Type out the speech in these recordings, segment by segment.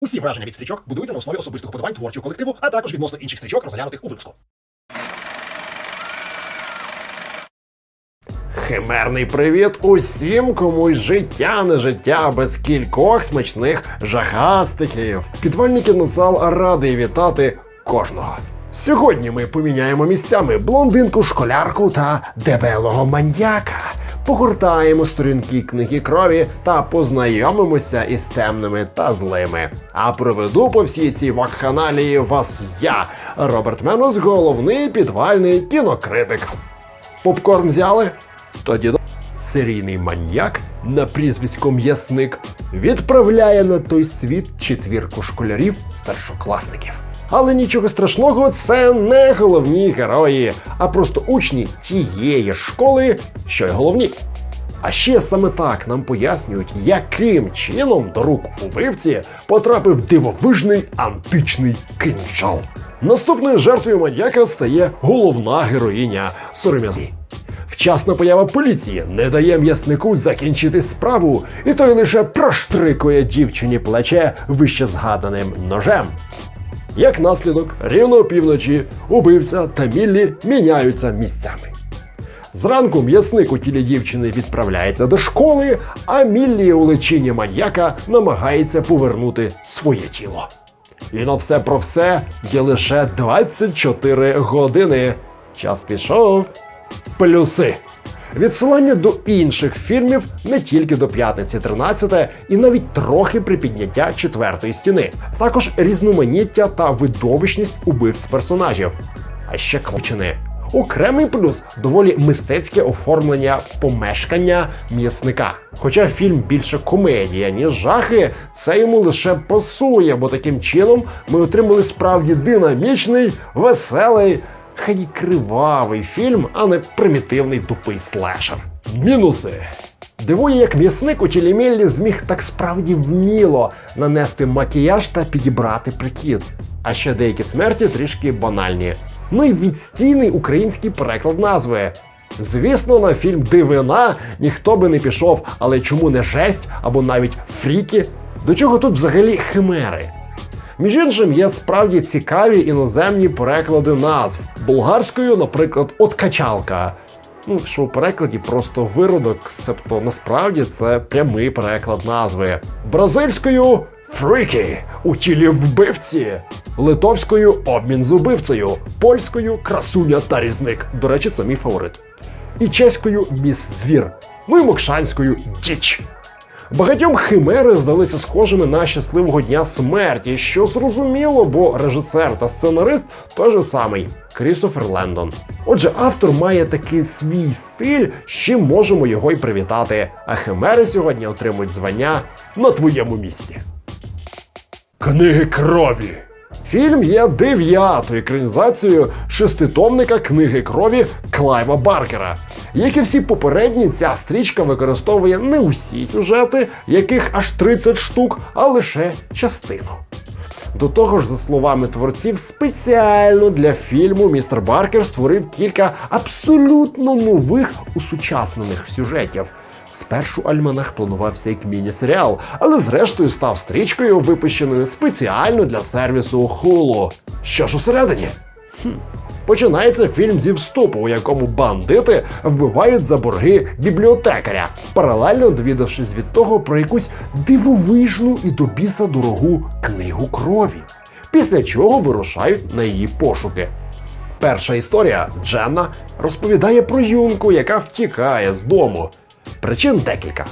Усі враження від стрічок будуються на основі особистих подобань творчого колективу, а також відносно інших стрічок, розглянутих у випуску. Химерний привіт усім, комусь життя не життя без кількох смачних жахастиків. Підвальний кінозал радий вітати кожного. Сьогодні ми поміняємо місцями блондинку, школярку та дебелого маньяка. Погортаємо сторінки книги крові та познайомимося із темними та злими. А проведу по всій цій вакханалії вас я, Роберт Менус, головний підвальний кінокритик. Попкорн взяли? Тоді до... серійний маньяк на прізвисько М'ясник відправляє на той світ четвірку школярів старшокласників. Але нічого страшного, це не головні герої, а просто учні тієї школи, що й головні. А ще саме так нам пояснюють, яким чином до рук убивці потрапив дивовижний античний кинжал. Наступною жертвою маньяка стає головна героїня Сором'язі. Вчасна поява поліції не дає м'яснику закінчити справу, і той лише проштрикує дівчині плече вище згаданим ножем. Як наслідок, рівно опівночі убивця та Міллі міняються місцями. Зранку м'ясник у тілі дівчини відправляється до школи, а Міллі у личині маньяка намагається повернути своє тіло. І на все про все є лише 24 години. Час пішов. Плюси. Відсилання до інших фільмів не тільки до п'ятниці 13 і навіть трохи припідняття четвертої стіни. Також різноманіття та видовищність убивств персонажів. А ще кличини. Окремий плюс доволі мистецьке оформлення помешкання м'ясника. Хоча фільм більше комедія, ніж жахи, це йому лише пасує, бо таким чином ми отримали справді динамічний, веселий, хай і кривавий фільм, а не примітивний тупий слешер. Мінуси. Дивує, як м'ясник у тілі Міллі зміг так справді вміло нанести макіяж та підібрати прикид. А ще деякі смерті трішки банальні. Ну і відстійний український переклад назви. Звісно, на фільм Дивина ніхто би не пішов, але чому не жесть або навіть фріки? До чого тут взагалі химери? Між іншим, є справді цікаві іноземні переклади назв. Болгарською, наприклад, откачалка. Ну, що у перекладі просто виродок, себто насправді це прямий переклад назви. Бразильською фріки у тілі вбивці, литовською обмін з убивцею, польською красуня та різник. До речі, це мій фаворит. І чеською міс звір. Ну і мокшанською діч. Багатьом химери здалися схожими на щасливого дня смерті, що зрозуміло, бо режисер та сценарист той же самий Крістофер Лендон. Отже, автор має такий свій стиль, чим можемо його й привітати. А химери сьогодні отримують звання на твоєму місці. Книги крові. Фільм є дев'ятою екранізацією шеститомника книги крові Клайва Баркера. Як і всі попередні, ця стрічка використовує не усі сюжети, яких аж 30 штук, а лише частину. До того ж, за словами творців, спеціально для фільму містер Баркер створив кілька абсолютно нових усучаснених сюжетів. Спершу Альманах планувався як міні-серіал, але зрештою став стрічкою, випущеною спеціально для сервісу Hulu. Що ж усередині? Хм. Починається фільм зі вступу, у якому бандити вбивають за борги бібліотекаря, паралельно довідавшись від того про якусь дивовижну і до біса дорогу книгу крові. Після чого вирушають на її пошуки. Перша історія Дженна розповідає про юнку, яка втікає з дому. Причин декілька.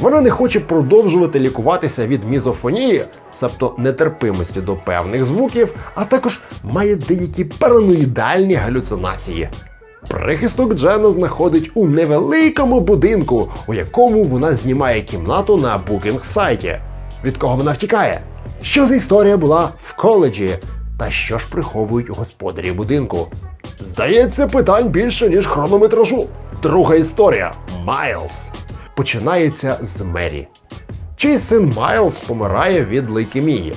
Вона не хоче продовжувати лікуватися від мізофонії, себто нетерпимості до певних звуків, а також має деякі параноїдальні галюцинації. Прихисток Джена знаходить у невеликому будинку, у якому вона знімає кімнату на букінг сайті. Від кого вона втікає? Що за історія була в коледжі? Та що ж приховують господарі будинку? Здається, питань більше, ніж хронометражу. Друга історія Майлз. Починається з Мері. Чий син Майлз помирає від лейкемії.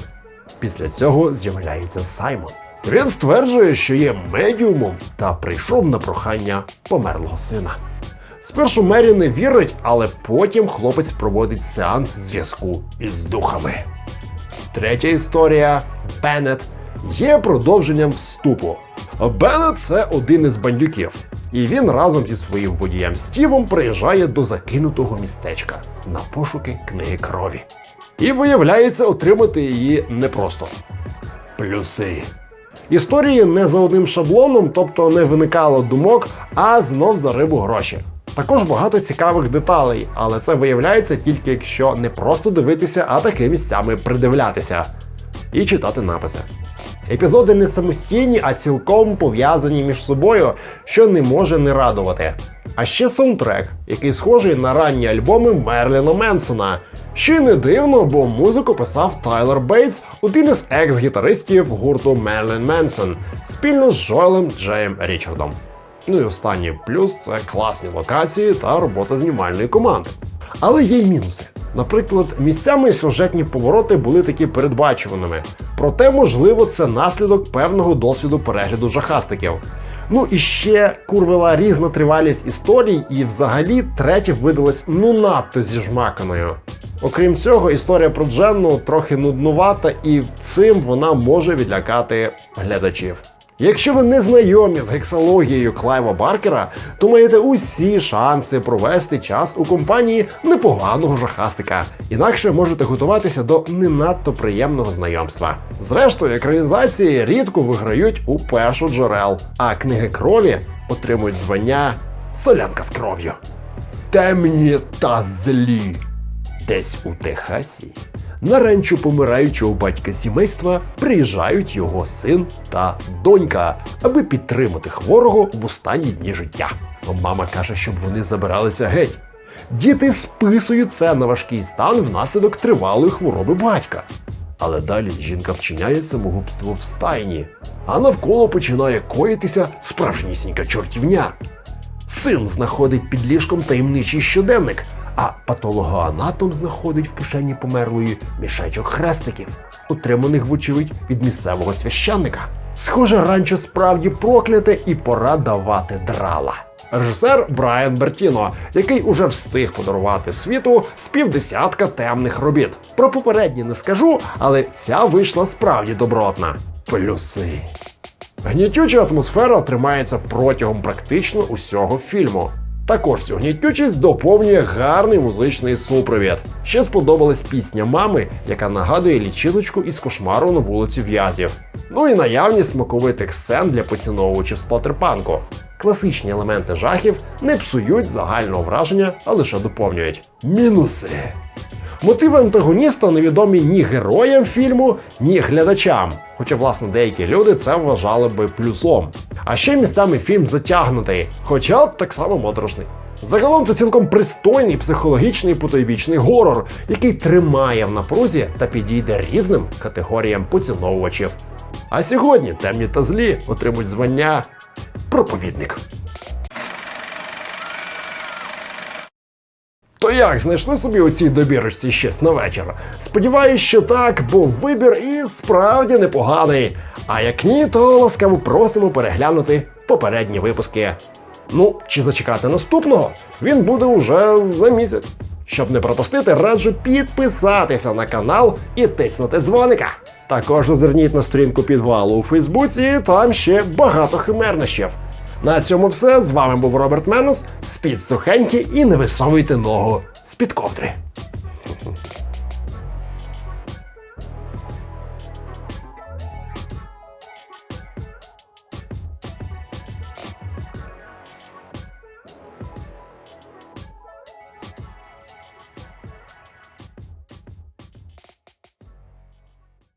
Після цього з'являється Саймон. Він стверджує, що є медіумом та прийшов на прохання померлого сина. Спершу Мері не вірить, але потім хлопець проводить сеанс зв'язку із духами. Третя історія Беннет є продовженням вступу. Беннет це один із бандюків, і він разом зі своїм водієм Стівом приїжджає до закинутого містечка на пошуки книги крові. І виявляється, отримати її непросто. Плюси. Історії не за одним шаблоном, тобто не виникало думок, а знов за рибу гроші. Також багато цікавих деталей, але це виявляється тільки якщо не просто дивитися, а таки місцями придивлятися і читати написи. Епізоди не самостійні, а цілком пов'язані між собою, що не може не радувати. А ще саундтрек, який схожий на ранні альбоми Мерліна Менсона. Й не дивно, бо музику писав Тайлер Бейтс, один із екс-гітаристів гурту Мерлін Менсон, спільно з Джоелем Джеєм Річардом. Ну і останній плюс це класні локації та робота знімальної команди. Але є й мінуси. Наприклад, місцями сюжетні повороти були такі передбачуваними. Проте, можливо, це наслідок певного досвіду перегляду жахастиків. Ну і ще курвела різна тривалість історій, і взагалі третя видалась ну надто зіжмаканою. Окрім цього, історія про Дженну трохи нуднувата, і цим вона може відлякати глядачів. Якщо ви не знайомі з гексологією Клайва Баркера, то маєте усі шанси провести час у компанії непоганого жахастика. Інакше можете готуватися до не надто приємного знайомства. Зрештою, екранізації рідко виграють у першу джерел, а книги крові отримують звання солянка з кров'ю. Темні та злі. Десь у Техасі на ранчо помираючого батька сімейства приїжджають його син та донька, аби підтримати хворого в останні дні життя. Мама каже, щоб вони забиралися геть. Діти списують це на важкий стан внаслідок тривалої хвороби батька. Але далі жінка вчиняє самогубство в стайні, а навколо починає коїтися справжнісінька чортівня. Син знаходить під ліжком таємничий щоденник, а патологоанатом знаходить в кишені померлої мішечок хрестиків, отриманих, вочевидь, від місцевого священника. Схоже, ранчо справді прокляте і пора давати драла. Режисер Брайан Бертіно, який уже встиг подарувати світу з півдесятка темних робіт. Про попередні не скажу, але ця вийшла справді добротна. Плюси. Гнітюча атмосфера тримається протягом практично усього фільму. Також цю гнітючість доповнює гарний музичний супровід. Ще сподобалась пісня мами, яка нагадує лічилочку із кошмару на вулиці В'язів. Ну і наявність смаковитих сцен для поціновувачів сплатерпанку. Класичні елементи жахів не псують загального враження, а лише доповнюють. Мінуси. Мотиви антагоніста невідомі ні героям фільму, ні глядачам. Хоча, власне, деякі люди це вважали би плюсом. А ще місцями фільм затягнутий, хоча так само моторошний. Загалом це цілком пристойний психологічний потойбічний горор, який тримає в напрузі та підійде різним категоріям поціновувачів. А сьогодні темні та злі отримують звання проповідник. То як знайшли собі у цій добірочці щось на вечір? Сподіваюсь, що так, бо вибір і справді непоганий. А як ні, то ласкаво просимо переглянути попередні випуски. Ну, чи зачекати наступного? Він буде уже за місяць. Щоб не пропустити, раджу підписатися на канал і тиснути дзвоника. Також зазирніть на сторінку підвалу у Фейсбуці, там ще багато химернощів. На цьому все. З вами був Роберт Менос. Спіть сухенькі і не висовуйте ногу з-під ковдри.